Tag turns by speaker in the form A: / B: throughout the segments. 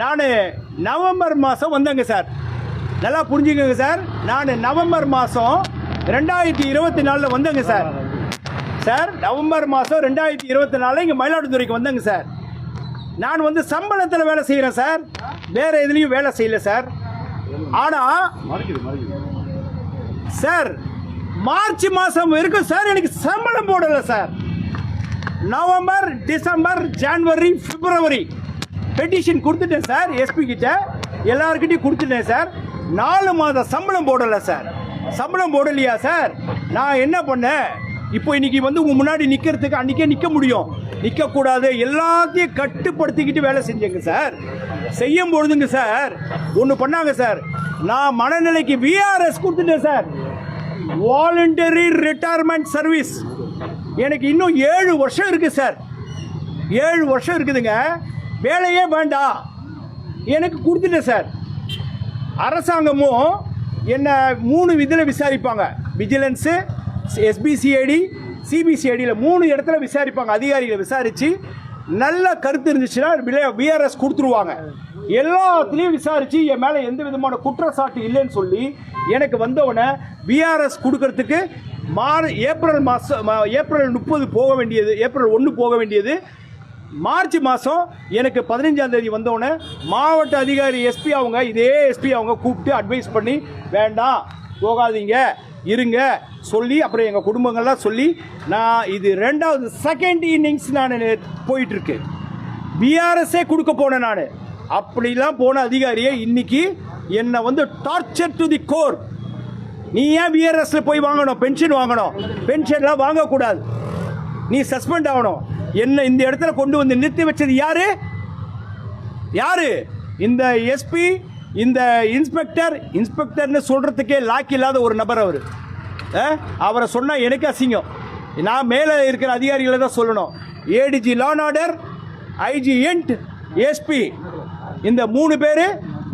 A: நான் நவம்பர் மாதம் வந்தேங்க சார். நல்லா புரிஞ்சுக்கோங்க சார். நான் நவம்பர் மாதம் ரெண்டாயிரத்தி இருபத்தி நாலில் வந்தேங்க சார். சார் நவம்பர் மாதம் ரெண்டாயிரத்தி இருபத்தி நாலில் இங்கே மயிலாடுதுறைக்கு வந்தேங்க சார். நான் வந்து சம்பளத்தில் வேலை செய்கிறேன் சார். வேறு எதுலேயும் வேலை செய்யல சார். ஆனால் சார் மார்ச் மாதம் வரைக்கும் சார் எனக்கு சம்பளம் போடலை sir. November December January February. Petition கொடுத்துட்டேன் சார் எஸ்பி கிட்ட எல்லாருக்கிட்டையும் கொடுத்துட்டேன் சார் நாலு மாதம் சம்பளம் போடலை சார் சம்பளம் போடலையா சார் நான் என்ன பண்ணேன்? இப்போ இன்னைக்கு வந்து உங்க முன்னாடி நிற்கிறதுக்கு அன்றைக்கே நிற்க முடியும். நிற்கக்கூடாது எல்லாத்தையும் கட்டுப்படுத்திக்கிட்டு வேலை செஞ்சேங்க சார் செய்யும் பொழுதுங்க சார் ஒன்று பண்ணாங்க சார் நான் மனநிலைக்கு விஆர்எஸ் கொடுத்துட்டேன் சார் வாலண்டரி ரிட்டையர்மெண்ட் சர்வீஸ் எனக்கு இன்னும் ஏழு வருஷம் இருக்குது சார் ஏழு வருஷம் இருக்குதுங்க. வேலையே வேண்டாம் எனக்கு கொடுத்துட்டேன் சார். அரசாங்கமும் என்னை மூணு இதில் விசாரிப்பாங்க. விஜிலன்ஸு எஸ்பிசிஐடி சிபிசிஐடியில் மூணு இடத்துல விசாரிப்பாங்க. அதிகாரிகளை விசாரித்து நல்ல கருத்து இருந்துச்சுன்னா பிஆர்எஸ் கொடுத்துருவாங்க. எல்லாத்துலேயும் விசாரித்து என் மேலே எந்த விதமான குற்றச்சாட்டு இல்லைன்னு சொல்லி எனக்கு வந்தவொடனே பிஆர்எஸ் கொடுக்கறதுக்கு மார் ஏப்ரல் மாதம் ஏப்ரல் முப்பது போக வேண்டியது ஏப்ரல் ஒன்று போக வேண்டியது. மார்ச் மாதம் எனக்கு பதினஞ்சாம் தேதி வந்தோடனே மாவட்ட அதிகாரி எஸ்பி அவங்க இதே எஸ்பி அவங்க கூப்பிட்டு அட்வைஸ் பண்ணி வேண்டாம் போகாதீங்க இருங்க சொல்லி அப்புறம் எங்கள் குடும்பங்கள்லாம் சொல்லி நான் இது ரெண்டாவது செகண்ட் இன்னிங்ஸ் நான் போயிட்டுருக்கு. பிஆர்எஸ்ஸே கொடுக்க போனேன் நான். அப்படிலாம் போன அதிகாரியை இன்னைக்கு என்னை வந்து டார்ச்சர் டு தி கோர் நீ ஏன் பிஆர்எஸ்ல போய் வாங்கணும்? பென்ஷன் வாங்கணும். பென்ஷன்லாம் வாங்கக்கூடாது. நீ சஸ்பெண்ட் ஆகணும். என்ன இந்த இடத்துல கொண்டு வந்து நிறுத்தி வச்சது யாரு? யாரு? இந்த எஸ்பி இந்த இன்ஸ்பெக்டர் இன்ஸ்பெக்டர்னு சொல்றதுக்கே லாக் இல்லாத ஒரு நபர் அவர். அவரை சொன்னால் எனக்கு அசிங்கம். நான் மேலே இருக்கிற அதிகாரிகளை தான் சொல்லணும். ADG law and order IG and SP இந்த மூணு பேர்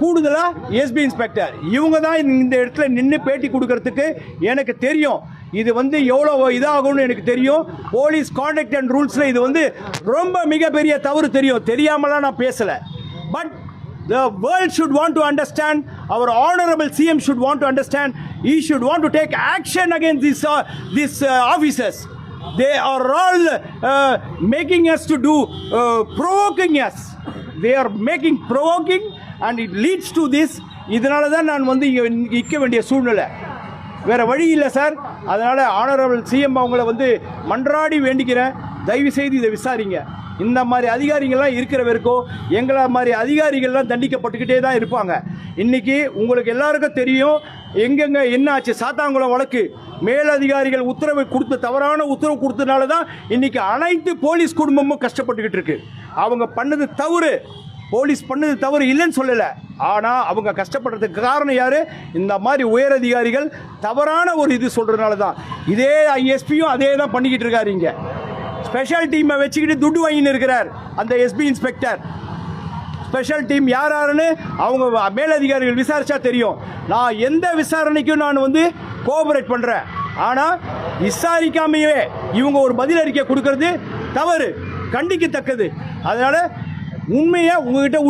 A: கூடுதலாக எஸ்பி இன்ஸ்பெக்டர் இவங்க தான் இந்த இடத்துல நின்று பேட்டி கொடுக்கறதுக்கு எனக்கு தெரியும் இது வந்து எவ்வளோ இதாகும்னு எனக்கு தெரியும் போலீஸ் கான்டாக்ட் அண்ட் ரூல்ஸில் இது வந்து ரொம்ப மிகப்பெரிய தவறு தெரியும் தெரியாமலாம் நான் பேசலை but the world should want to understand our honourable CM should want to understand he should want to take action against this this officers they are all making us to do provoking us they are making provoking and it leads to this இதனால தான் நான் வந்து இங்கே நிற்க வேண்டிய சூழ்நிலை. வேறு வழி இல்லை சார் அதனால் ஆனரபிள் சிஎம் அவங்கள வந்து மன்றாடி வேண்டிக்கிறேன். தயவு செய்து இதை விசாரிங்க. இந்த மாதிரி அதிகாரிகள்லாம் இருக்கிற வரைக்கும் எங்களை மாதிரி அதிகாரிகள்லாம் தண்டிக்கப்பட்டுக்கிட்டே தான் இருப்பாங்க. இன்றைக்கி உங்களுக்கு எல்லாருக்கும் தெரியும் எங்கெங்கே என்ன ஆச்சு? சாத்தாங்குளம் வழக்கு. மேலதிகாரிகள் உத்தரவு கொடுத்த தவறான உத்தரவு கொடுத்ததுனால தான் இன்றைக்கி அனைத்து போலீஸ் குடும்பமும் கஷ்டப்பட்டுக்கிட்டு இருக்கு. அவங்க பண்ணது தவறு. போலீஸ் பண்ணது தவறு இல்லைன்னு சொல்லலை. ஆனால் அவங்க கஷ்டப்படுறதுக்கு காரணம் யார்? இந்த மாதிரி உயர் அதிகாரிகள் தவறான ஒரு இது சொல்கிறதுனால தான். இதே ஐஎஸ்பியும் அதே தான் பண்ணிக்கிட்டு இருக்காரு இங்கே. ஸ்பெஷல் டீமை வச்சுக்கிட்டு துட்டு வாங்கின்னு இருக்கிறார் அந்த எஸ்பி இன்ஸ்பெக்டர். ஸ்பெஷல் டீம் யார் யாருன்னு அவங்க மேலதிகாரிகள் விசாரிச்சா தெரியும். நான் எந்த விசாரணைக்கும் நான் வந்து கோஆபரேட் பண்ணுறேன் ஆனால் விசாரிக்காமையே இவங்க ஒரு பதில் அறிக்கை கொடுக்கறது தவறு கண்டிக்கத்தக்கது. அதனால் உண்மையை உங்ககிட்ட